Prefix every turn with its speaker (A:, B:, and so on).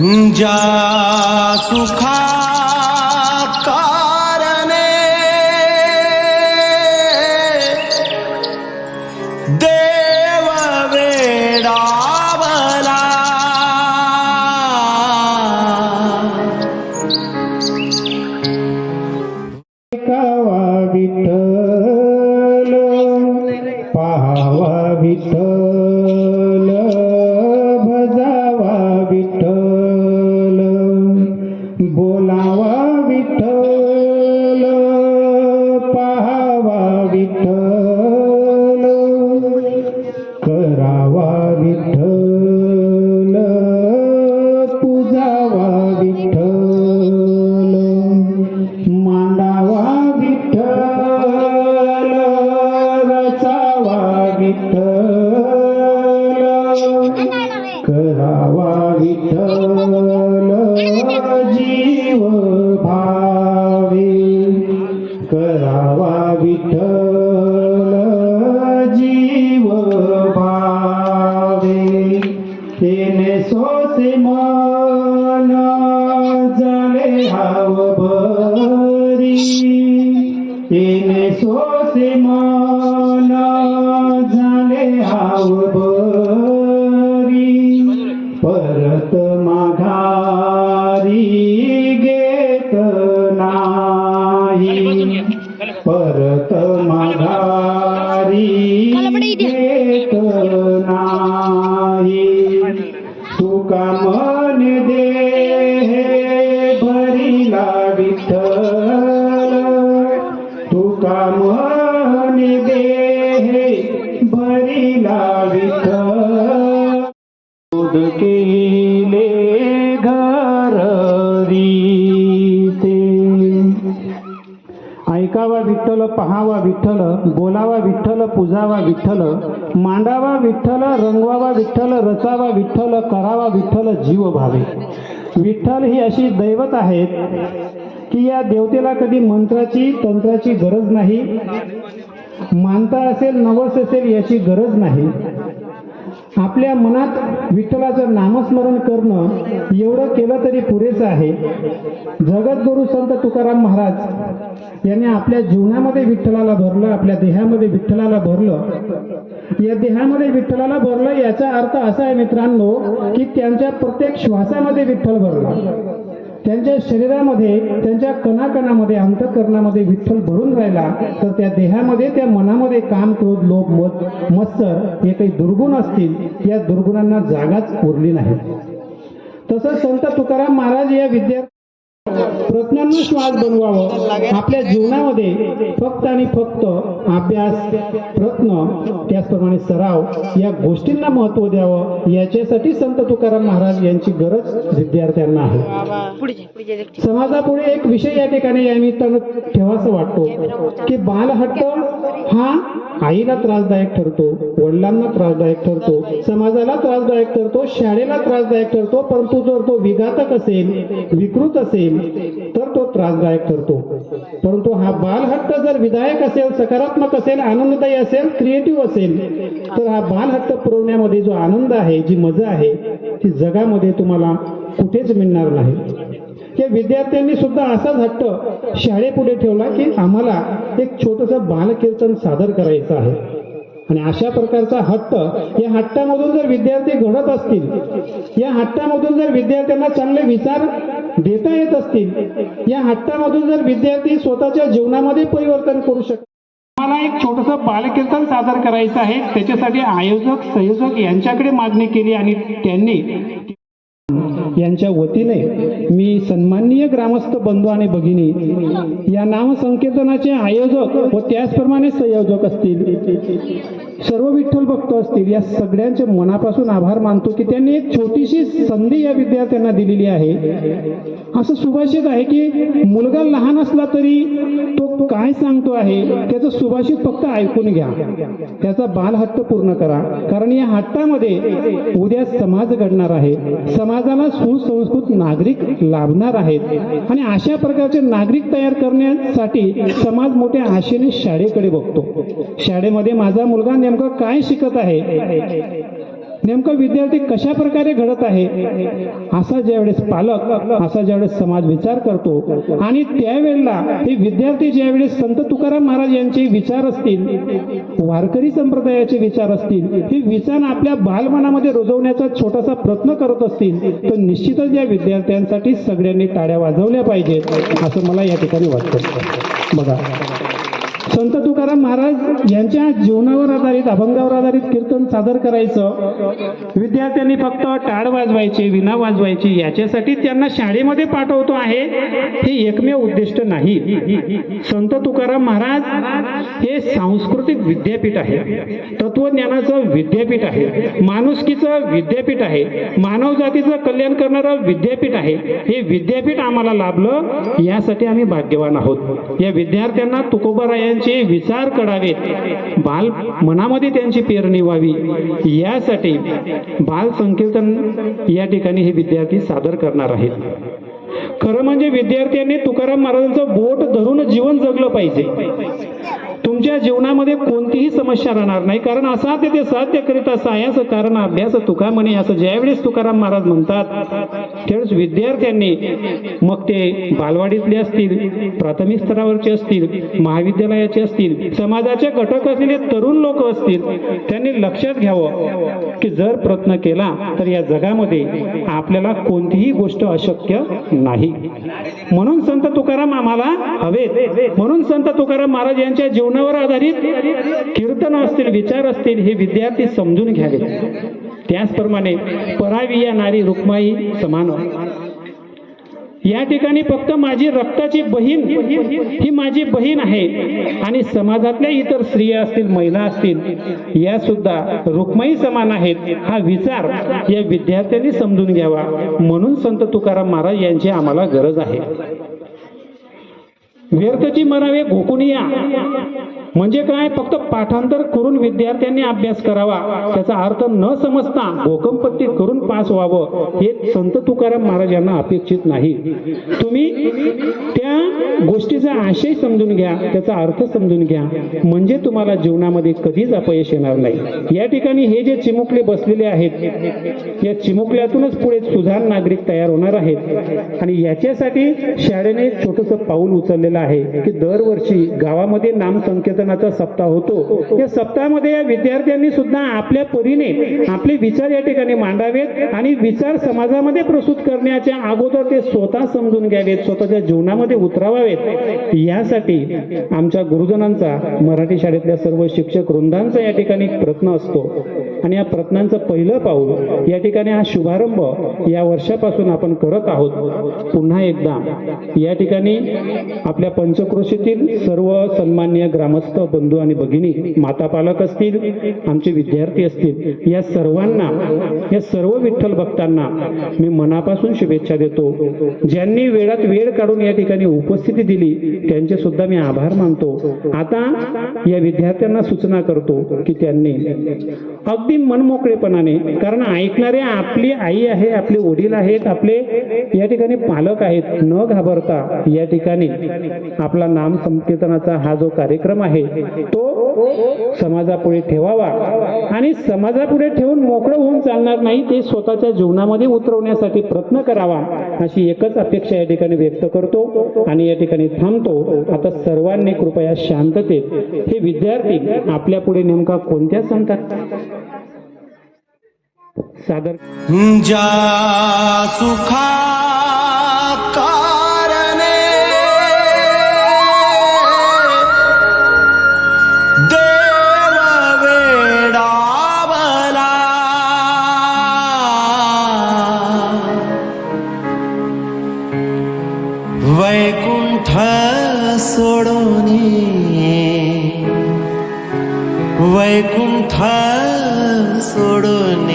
A: ज्या सुखा
B: sin विठ्ठल तुका मन दे भरिला विठ्ठल. केले ऐकावा विठ्ठल पहावा विठ्ठल बोलावा विठ्ठल पूजावा विठ्ठल मांडावा विठ्ठल रंगवावा विठ्ठल रचावा विठ्ठल करावा विठ्ठल जीव भावे. विठ्ठल ही अशी दैवत आहेत की या देवतेला कधी मंत्राची तंत्राची गरज नाही. मानता असेल नवस असेल याची गरज नाही. आपल्या मनात विठ्ठलाचं नामस्मरण करणं एवढं केलं तरी पुरेसं आहे. जगद्गुरु संत तुकाराम महाराज यांनी आपल्या जीवनामध्ये विठ्ठलाला भरलं आपल्या देहामध्ये विठ्ठलाला भरलं. या देहामध्ये विठ्ठलाला भरलं याचा अर्थ असा आहे मित्रांनो की त्यांच्या प्रत्येक श्वासामध्ये विठ्ठल भरला. त्यांच्या शरीरामध्ये त्यांच्या कणाकणामध्ये अंतकरणामध्ये विठ्ठल भरून राहिला तर त्या देहामध्ये त्या मनामध्ये काम क्रोध लोभ मत मत्सर हे काही दुर्गुण असतील या दुर्गुणांना जागाच उरली नाही. तसंच संत तुकाराम महाराज या विद्यार्थी प्रश्नांना श्वास बनवावं. आपल्या जीवनामध्ये फक्त आणि फक्त अभ्यास प्रयत्न त्याचप्रमाणे सराव या गोष्टींना महत्त्व द्यावं. याच्यासाठी संत तुकाराम महाराज यांची गरज विद्यार्थ्यांना आहे. समाजापुढे एक विषय या ठिकाणी या निमित्तानं ठेवासा वाटतो की बालहट्ट हा आईला त्रासदायक ठरतो वडिलांना त्रासदायक ठरतो समाजाला त्रासदायक ठरतो शाळेला त्रासदायक ठरतो परंतु जर तो विघातक असेल विकृत असेल तर तो त्रासदायक ठरतो. परंतु हा बालहट्ट जर विधायक असेल सकारात्मक असेल आनंददायी असेल क्रिएटिव्ह असेल तर हा बालहट्ट पुरवण्यामध्ये जो आनंद आहे जी मजा आहे ती जगामध्ये तुम्हाला कुठेच मिळणार नाही. या विद्यार्थ्यांनी सुद्धा असाच हट्ट शाळेपुढे ठेवला की आम्हाला एक छोटस बालकीर्तन सादर करायचं आहे. आणि अशा प्रकारचा हट्ट या हट्टामधून जर विद्यार्थी घडत असतील या हट्टामधून जर विद्यार्थ्यांना चांगले विचार देता येत असतील या हट्टामधून जर विद्यार्थी स्वतःच्या जीवनामध्ये परिवर्तन करू शकतात मला एक छोटस बालकीर्तन सादर करायचं आहे. त्याच्यासाठी आयोजक संयोजक यांच्याकडे मागणी केली आणि त्यांनी यांच्या वतीने मी सन्माननीय ग्रामस्थ बंधू आणि भगिनी या नामसंकेतनाचे आयोजक व त्याचप्रमाणे संयोजक असतील सर्व विठ्ठल भक्त असतील या सगळ्यांचे मनापासून आभार मानतो की त्यांनी एक छोटीशी संधी या विद्यार्थ्यांना दिलेली आहे. असं सुभाषित आहे की मुलगा लहान असला तरी तो काय सांगतो आहे त्याचं सुभाषित फक्त ऐकून घ्या. त्याचा बालहट्ट पूर्ण करा कारण या हट्टामध्ये उद्या समाज घडणार आहे. समाजाला सुसंस्कृत नागरिक लाभणार आहेत. आणि अशा प्रकारचे नागरिक तयार करण्यासाठी समाज मोठ्या आशेने शाळेकडे बघतो. शाळेमध्ये माझा मुलगा नेमकं काय शिकत आहे? नेमकं विद्यार्थी कशा प्रकारे घडत आहे? असा ज्यावेळेस पालक असा ज्यावेळेस समाज विचार करतो आणि त्यावेळेला हे विद्यार्थी ज्यावेळेस संत तुकाराम महाराज यांचे विचार असतील वारकरी संप्रदायाचे विचार असतील हे विचार आपल्या बालमनामध्ये रुजवण्याचा छोटासा प्रयत्न करत असतील तर निश्चितच या विद्यार्थ्यांसाठी सगळ्यांनी टाळ्या वाजवल्या पाहिजेत असं मला या ठिकाणी वाटतं. बघा. संत तुकाराम महाराज यांच्या जीवनावर आधारित अभंगावर आधारित कीर्तन सादर करायचं. विद्यार्थ्यांनी फक्त टाळ वाजवायचे विना वाजवायची याच्यासाठी त्यांना शाळेमध्ये पाठवतो आहे. हे एकमेव उद्दिष्ट नाही. संत तुकाराम महाराज हे सांस्कृतिक विद्यापीठ आहे. तत्वज्ञानाचं विद्यापीठ आहे. माणुसकीचं विद्यापीठ आहे. मानव जातीचं कल्याण करणारं विद्यापीठ आहे. हे विद्यापीठ आम्हाला लाभलं यासाठी आम्ही भाग्यवान आहोत. या विद्यार्थ्यांना त्यांचे विचार करावेत बाल मनामध्ये त्यांची पेरणी व्हावी. यासाठी बाल संकीर्तन या ठिकाणी हे विद्यार्थी सादर करणार आहेत. खरं म्हणजे विद्यार्थ्यांनी तुकाराम महाराजांचं बोट धरून जीवन जगलं पाहिजे. तुमच्या जीवनामध्ये कोणतीही समस्या राहणार नाही. कारण असा ते साध्य करीत सायास कारण अभ्यास तुका म्हणे असं ज्यावेळेस तुकाराम महाराज म्हणतात त्यावेळेस विद्यार्थ्यांनी मग ते बालवाडीतले असतील प्राथमिक स्तरावरचे असतील महाविद्यालयाचे असतील समाजाचे घटक असलेले तरुण लोक असतील त्यांनी लक्षात घ्यावं की जर प्रयत्न केला तर या जगामध्ये आपल्याला कोणतीही गोष्ट अशक्य नाही. म्हणून संत तुकाराम आम्हाला हवेत. म्हणून संत तुकाराम महाराज यांच्या जीवनावर आधारित कीर्तन असतील विचार असतील हे विद्यार्थी समजून घ्यावे. त्याचप्रमाणे परावी या नारी रुक्माई समान या ठिकाणी फक्त माझी रक्ताची बहीण ही माझी बहीण आहे आणि समाजातल्या इतर स्त्रिया असतील महिला असतील या सुद्धा रुक्माई समान आहेत हा विचार या विद्यार्थ्यांनी समजून घ्यावा. म्हणून संत तुकाराम महाराज यांची आम्हाला गरज आहे. व्यर्थची मरावे घोकुनिया म्हणजे काय? फक्त पाठांतर करून विद्यार्थ्यांनी अभ्यास करावा. त्याचा अर्थ न समजता घोकमपट्टी करून पास व्हावं हे संत तुकाराम महाराज यांना अपेक्षित नाही. तुम्ही त्या गोष्टीचा आशय समजून घ्या त्याचा अर्थ समजून घ्या. म्हणजे तुम्हाला जीवनामध्ये कधीच अपयश येणार नाही. या ठिकाणी हे जे चिमुकले बसलेले आहेत या चिमुकल्यातूनच पुढे सुधार नागरिक तयार होणार आहेत. आणि याच्यासाठी शाळेने छोटस पाऊल उचललेलं आहे की दरवर्षी गावामध्ये नाम संकीर्तनाचा सप्ताह होतो. या सप्ताहामध्ये या विद्यार्थ्यांनी सुद्धा आपल्या परीने आपले विचार या ठिकाणी मांडावेत आणि विचार समाजामध्ये प्रस्तुत करण्याच्या अगोदर ते स्वतः समजून घ्यावेत स्वतःच्या जीवनामध्ये उतरावावेत. यासाठी आमच्या गुरुजनांचा मराठी शाळेतल्या सर्व शिक्षक वृंदांचा या ठिकाणी प्रयत्न असतो. आणि या प्रयत्नांचं पहिलं पाऊल या ठिकाणी हा शुभारंभ या वर्षापासून आपण करत आहोत. पुन्हा एकदा या ठिकाणी आपल्या पंचक्रोशीतील सर्व सन्मान्य ग्रामस्थ बंधू आणि भगिनी माता पालक असतील आमचे विद्यार्थी असतील या सर्वांना या सर्व विठ्ठल भक्तांना मी मनापासून शुभेच्छा देतो. ज्यांनी वेळात वेळ काढून या ठिकाणी उपस्थिती दिली त्यांचे सुद्धा मी आभार मानतो. आता या विद्यार्थ्यांना सूचना करतो की त्यांनी अगदी मनमोकळेपणाने कारण ऐकणारे आपली आई आहे आपले वडील आहेत आपले या ठिकाणी पालक आहेत न घाबरता या ठिकाणी आपला नाम संकीर्तनाचा हा जो कार्यक्रम आहे तो समाजापुढे ठेवावा. आणि समाजापुढे ठेवून मोकळं होऊन चालणार नाही ते स्वतःच्या जीवनामध्ये उतरवण्यासाठी प्रयत्न करावा अशी एकच अपेक्षा या ठिकाणी व्यक्त करतो आणि या ठिकाणी थांबतो. आता सर्वांनी कृपया शांततेत हे विद्यार्थी आपल्या पुढे नेमका कोणत्या सांगतात सादर
A: ज्या सुखा का सोडून वैकुंठ सोडून